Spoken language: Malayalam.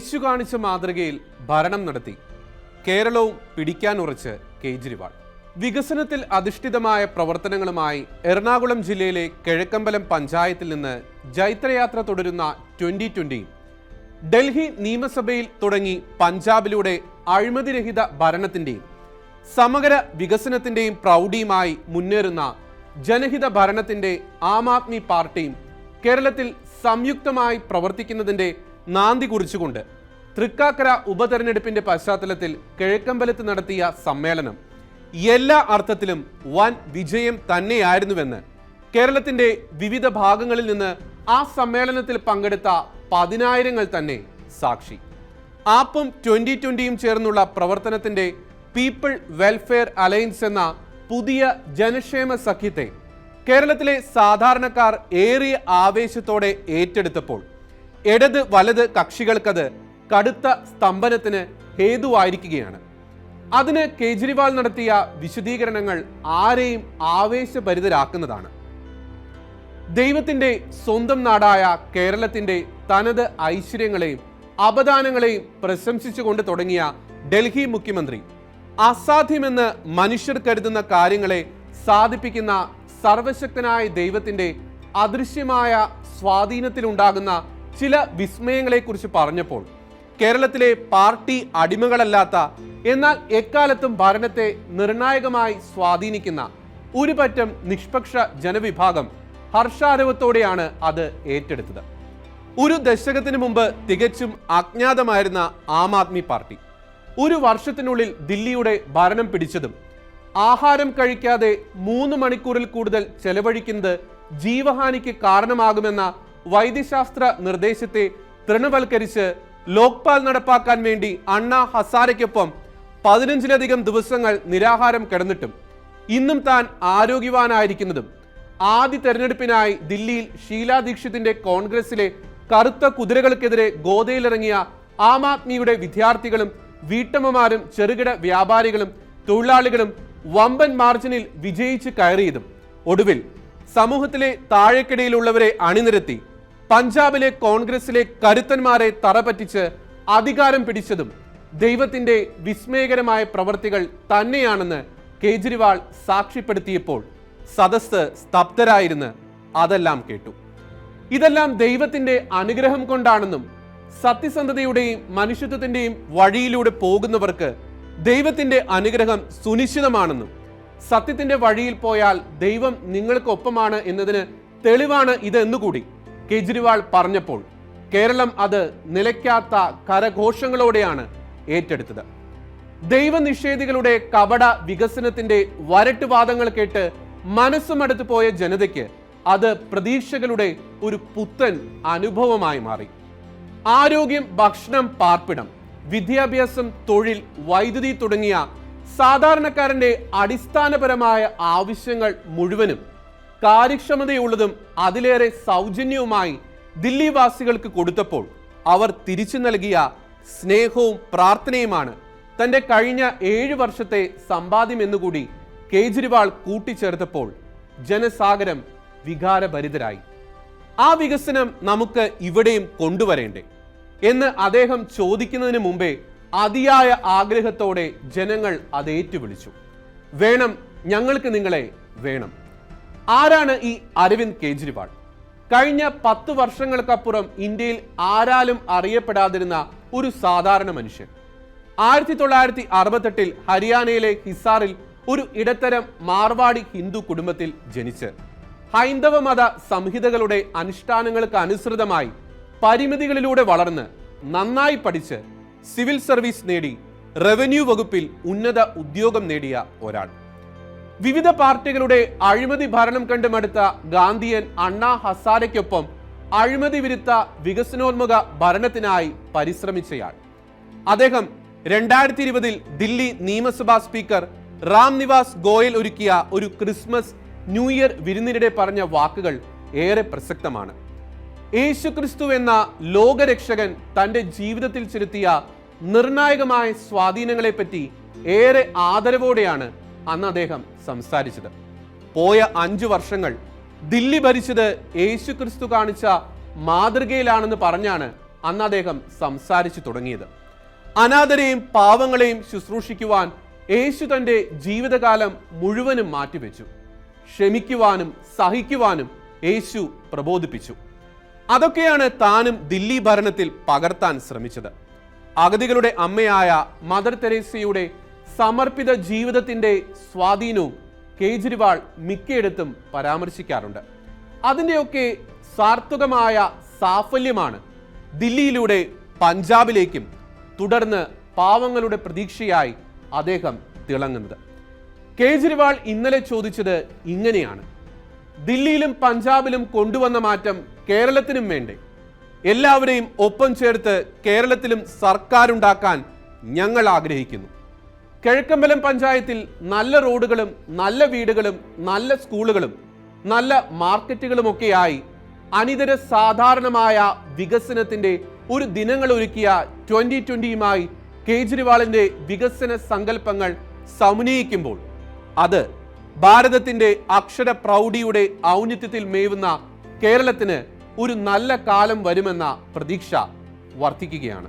യേശു കാണിച്ച മാതൃകയിൽ ഭരണം നടത്തി. കേരളവും പിടിക്കാനുറച്ച് കേജ്രിവാൾ. വികസനത്തിൽ അധിഷ്ഠിതമായ പ്രവർത്തനങ്ങളുമായി എറണാകുളം ജില്ലയിലെ കിഴക്കമ്പലം പഞ്ചായത്തിൽ നിന്ന് ജൈത്രയാത്ര തുടരുന്ന ട്വന്റി ട്വന്റി ഡൽഹി നിയമസഭയിൽ തുടങ്ങി പഞ്ചാബിലൂടെ അഴിമതിരഹിത ഭരണത്തിന്റെയും സമഗ്ര വികസനത്തിന്റെയും പ്രൗഢിയുമായി മുന്നേറുന്ന ജനഹിത ഭരണത്തിന്റെ ആം ആദ്മി പാർട്ടിയും കേരളത്തിൽ സംയുക്തമായി പ്രവർത്തിക്കുന്നതിന്റെ നാന്തി കുറിച്ചുകൊണ്ട് തൃക്കാക്കര ഉപതെരഞ്ഞെടുപ്പിന്റെ പശ്ചാത്തലത്തിൽ കിഴക്കമ്പലത്ത് നടത്തിയ സമ്മേളനം എല്ലാ അർത്ഥത്തിലും വൻ വിജയം തന്നെയായിരുന്നുവെന്ന് കേരളത്തിന്റെ വിവിധ ഭാഗങ്ങളിൽ നിന്ന് ആ സമ്മേളനത്തിൽ പങ്കെടുത്ത പതിനായിരങ്ങൾ തന്നെ സാക്ഷി. ആപ്പും ട്വന്റി ട്വന്റിയും ചേർന്നുള്ള പ്രവർത്തനത്തിന്റെ പീപ്പിൾ വെൽഫെയർ അലയൻസ് എന്ന പുതിയ ജനക്ഷേമ സഖ്യത്തെ കേരളത്തിലെ സാധാരണക്കാർ ഏറിയ ആവേശത്തോടെ ഏറ്റെടുത്തപ്പോൾ ഇടത് വലത് കക്ഷികൾക്കത് കടുത്ത സ്തംഭനത്തിന് ഹേതുവായിരിക്കുകയാണ്. അതിന് കേജ്രിവാൾ നടത്തിയ വിശദീകരണങ്ങൾ ആരെയും ആവേശഭരിതരാക്കുന്നതാണ്. ദൈവത്തിന്റെ സ്വന്തം നാടായ കേരളത്തിന്റെ തനത് ഐശ്വര്യങ്ങളെയും അപദാനങ്ങളെയും പ്രശംസിച്ചുകൊണ്ട് തുടങ്ങിയ ഡൽഹി മുഖ്യമന്ത്രി അസാധ്യമെന്ന് മനുഷ്യർ കരുതുന്ന കാര്യങ്ങളെ സാധിപ്പിക്കുന്ന സർവശക്തനായ ദൈവത്തിന്റെ അദൃശ്യമായ സ്വാധീനത്തിലുണ്ടാകുന്ന ചില വിസ്മയങ്ങളെക്കുറിച്ച് പറഞ്ഞപ്പോൾ കേരളത്തിലെ പാർട്ടി അടിമകളല്ലാത്ത എന്നാൽ എക്കാലത്തും ഭരണത്തെ നിർണായകമായി സ്വാധീനിക്കുന്ന ഒരു പറ്റം നിഷ്പക്ഷ ജനവിഭാഗം ഹർഷാരവത്തോടെയാണ് അത് ഏറ്റെടുത്തത്. ഒരു ദശകത്തിന് മുമ്പ് തികച്ചും അജ്ഞാതമായിരുന്ന ആം ആദ്മി പാർട്ടി ഒരു വർഷത്തിനുള്ളിൽ ദില്ലിയുടെ ഭരണം പിടിച്ചതും ആഹാരം കഴിക്കാതെ മൂന്ന് മണിക്കൂറിൽ കൂടുതൽ ചെലവഴിക്കുന്നത് ജീവഹാനിക്ക് കാരണമാകുമെന്ന വൈദ്യശാസ്ത്ര നിർദ്ദേശത്തെ തൃണവൽക്കരിച്ച് ലോക്പാൽ നടപ്പാക്കാൻ വേണ്ടി അണ്ണ ഹസാരയ്ക്കൊപ്പം പതിനഞ്ചിലധികം ദിവസങ്ങൾ നിരാഹാരം കിടന്നിട്ടും ഇന്നും താൻ ആരോഗ്യവാനായിരിക്കുന്നതും. ആദ്യ തെരഞ്ഞെടുപ്പിനായി ദില്ലിയിൽ ഷീലാ ദീക്ഷിതിന്റെ കോൺഗ്രസിലെ കറുത്ത കുതിരകൾക്കെതിരെ ഗോതയിലിറങ്ങിയ ആം ആദ്മിയുടെ വിദ്യാർത്ഥികളും വീട്ടമ്മമാരും ചെറുകിട വ്യാപാരികളും തൊഴിലാളികളും വമ്പൻ മാർജിനിൽ വിജയിച്ച് കയറിയതും. ഒടുവിൽ സമൂഹത്തിലെ താഴെക്കിടയിലുള്ളവരെ അണിനിരത്തി. പഞ്ചാബിലെ കോൺഗ്രസിലെ കരുത്തന്മാരെ തറപറ്റിച്ച് അധികാരം പിടിച്ചതും ദൈവത്തിന്റെ വിസ്മയകരമായ പ്രവൃത്തികൾ തന്നെയാണെന്ന് കേജ്രിവാൾ സാക്ഷ്യപ്പെടുത്തിയപ്പോൾ സദസ്സ് സ്തബ്ധരായിരുന്ന് അതെല്ലാം കേട്ടു. ഇതെല്ലാം ദൈവത്തിന്റെ അനുഗ്രഹം കൊണ്ടാണെന്നും സത്യസന്ധതയുടെയും മനുഷ്യത്വത്തിന്റെയും വഴിയിലൂടെ പോകുന്നവർക്ക് ദൈവത്തിന്റെ അനുഗ്രഹം സുനിശ്ചിതമാണെന്നും സത്യത്തിന്റെ വഴിയിൽ പോയാൽ ദൈവം നിങ്ങൾക്കൊപ്പമാണ് എന്നതിന് തെളിവാണ് ഇതെന്നുകൂടി കേജ്രിവാൾ പറഞ്ഞപ്പോൾ കേരളം അത് നിലയ്ക്കാത്ത കരഘോഷങ്ങളോടെയാണ് ഏറ്റെടുത്തത്. ദൈവനിഷേധികളുടെ കപട വികസനത്തിന്റെ വരട്ടുവാദങ്ങൾ കേട്ട് മനസ്സുമടുത്തു പോയ ജനതയ്ക്ക് അത് പ്രതീക്ഷകളുടെ ഒരു പുത്തൻ അനുഭവമായി മാറി. ആരോഗ്യം ഭക്ഷണം പാർപ്പിടം വിദ്യാഭ്യാസം തൊഴിൽ വൈദ്യുതി തുടങ്ങിയ സാധാരണക്കാരന്റെ അടിസ്ഥാനപരമായ ആവശ്യങ്ങൾ മുഴുവനും കാര്യക്ഷമതയുള്ളതും അതിലേറെ സൗജന്യവുമായി ദില്ലിവാസികൾക്ക് കൊടുത്തപ്പോൾ അവർ തിരിച്ചു നൽകിയ സ്നേഹവും പ്രാർത്ഥനയുമാണ് തന്റെ കഴിഞ്ഞ ഏഴു വർഷത്തെ സമ്പാദ്യം എന്നുകൂടി കേജ്രിവാൾ കൂട്ടിച്ചേർത്തപ്പോൾ ജനസാഗരം വികാരഭരിതരായി. ആ വികസനം നമുക്ക് ഇവിടെയും കൊണ്ടുവരേണ്ടേ എന്ന് അദ്ദേഹം ചോദിക്കുന്നതിന് മുമ്പേ അതിയായ ആഗ്രഹത്തോടെ ജനങ്ങൾ അത് ഏറ്റുവിളിച്ചു വേണം ഞങ്ങൾക്ക് നിങ്ങളെ വേണം. ആരാണ് ഈ അരവിന്ദ് കേജ്രിവാൾ? കഴിഞ്ഞ പത്ത് വർഷങ്ങൾക്കപ്പുറം ഇന്ത്യയിൽ ആരാലും അറിയപ്പെടാതിരുന്ന ഒരു സാധാരണ മനുഷ്യൻ. ആയിരത്തി തൊള്ളായിരത്തി അറുപത്തെട്ടിൽ ഹരിയാനയിലെ ഹിസാറിൽ ഒരു ഇടത്തരം മാർവാടി ഹിന്ദു കുടുംബത്തിൽ ജനിച്ച്. ഹൈന്ദവ മത സംഹിതകളുടെ അനുഷ്ഠാനങ്ങൾക്ക് അനുസൃതമായി പരിമിതികളിലൂടെ വളർന്ന് നന്നായി പഠിച്ച് സിവിൽ സർവീസ് നേടി റവന്യൂ വകുപ്പിൽ ഉന്നത ഉദ്യോഗം നേടിയ ഒരാൾ. വിവിധ പാർട്ടികളുടെ അഴിമതി ഭരണം കണ്ട് മടുത്ത ഗാന്ധിയൻ അണ്ണാ ഹസാരയ്ക്കൊപ്പം അഴിമതി വിരുദ്ധ വികസനോന്മുഖ ഭരണത്തിനായി പരിശ്രമിച്ചയാൾ. അദ്ദേഹം രണ്ടായിരത്തി ഇരുപതിൽ ദില്ലി നിയമസഭാ സ്പീക്കർ റാം നിവാസ് ഗോയൽ ഒരുക്കിയ ഒരു ക്രിസ്മസ് ന്യൂ ഇയർ വിരുന്നിനിടെ പറഞ്ഞ വാക്കുകൾ ഏറെ പ്രസക്തമാണ്. യേശുക്രിസ്തു എന്ന ലോകരക്ഷകൻ തന്റെ ജീവിതത്തിൽ ചെലുത്തിയ നിർണായകമായ സ്വാധീനങ്ങളെപ്പറ്റി ഏറെ ആദരവോടെയാണ് അന്ന് അദ്ദേഹം സംസാരിച്ചത്. പോയ അഞ്ചു വർഷങ്ങൾ ദില്ലി ഭരിച്ചത് യേശു ക്രിസ്തു കാണിച്ച മാതൃകയിലാണെന്ന് പറഞ്ഞാണ് അന്ന് അദ്ദേഹം സംസാരിച്ചു തുടങ്ങിയത്. അനാഥരെയും പാവങ്ങളെയും ശുശ്രൂഷിക്കുവാൻ യേശു തന്റെ ജീവിതകാലം മുഴുവനും മാറ്റിവെച്ചു. ക്ഷമിക്കുവാനും സഹിക്കുവാനും യേശു പ്രബോധിപ്പിച്ചു. അതൊക്കെയാണ് താനും ദില്ലി ഭരണത്തിൽ പകർത്താൻ ശ്രമിച്ചത്. അഗതികളുടെ അമ്മയായ മദർ തെരേസയുടെ സമർപ്പിത ജീവിതത്തിന്റെ സ്വാധീനവും കേജ്രിവാൾ മിക്കയിടത്തും പരാമർശിക്കാറുണ്ട്. അതിന്റെയൊക്കെ സാർത്ഥകമായ സാഫല്യമാണ് ദില്ലിയിലൂടെ പഞ്ചാബിലേക്കും തുടർന്ന് പാവങ്ങളുടെ പ്രതീക്ഷയായി അദ്ദേഹം തിളങ്ങുന്നത്. കേജ്രിവാൾ ഇന്നലെ ചോദിച്ചത് ഇങ്ങനെയാണ്. ദില്ലിയിലും പഞ്ചാബിലും കൊണ്ടുവന്ന മാറ്റം കേരളത്തിനും വേണ്ടേ? എല്ലാവരെയും ഒപ്പം ചേർത്ത് കേരളത്തിലും സർക്കാരുണ്ടാക്കാൻ ഞങ്ങൾ ആഗ്രഹിക്കുന്നു. കിഴക്കമ്പലം പഞ്ചായത്തിൽ നല്ല റോഡുകളും നല്ല വീടുകളും നല്ല സ്കൂളുകളും നല്ല മാർക്കറ്റുകളുമൊക്കെയായി അനിതര സാധാരണമായ വികസനത്തിന്റെ ഒരു ദിനങ്ങൾ ഒരുക്കിയ ട്വന്റി ട്വന്റിയുമായി കേജ്രിവാളിന്റെ വികസന സങ്കല്പങ്ങൾ സമന്വയിക്കുമ്പോൾ അത് ഭാരതത്തിന്റെ അക്ഷര പ്രൗഢിയുടെ ഔന്നിത്യത്തിൽ മേവുന്ന കേരളത്തിന് ഒരു നല്ല കാലം വരുമെന്ന പ്രതീക്ഷ വർദ്ധിക്കുകയാണ്.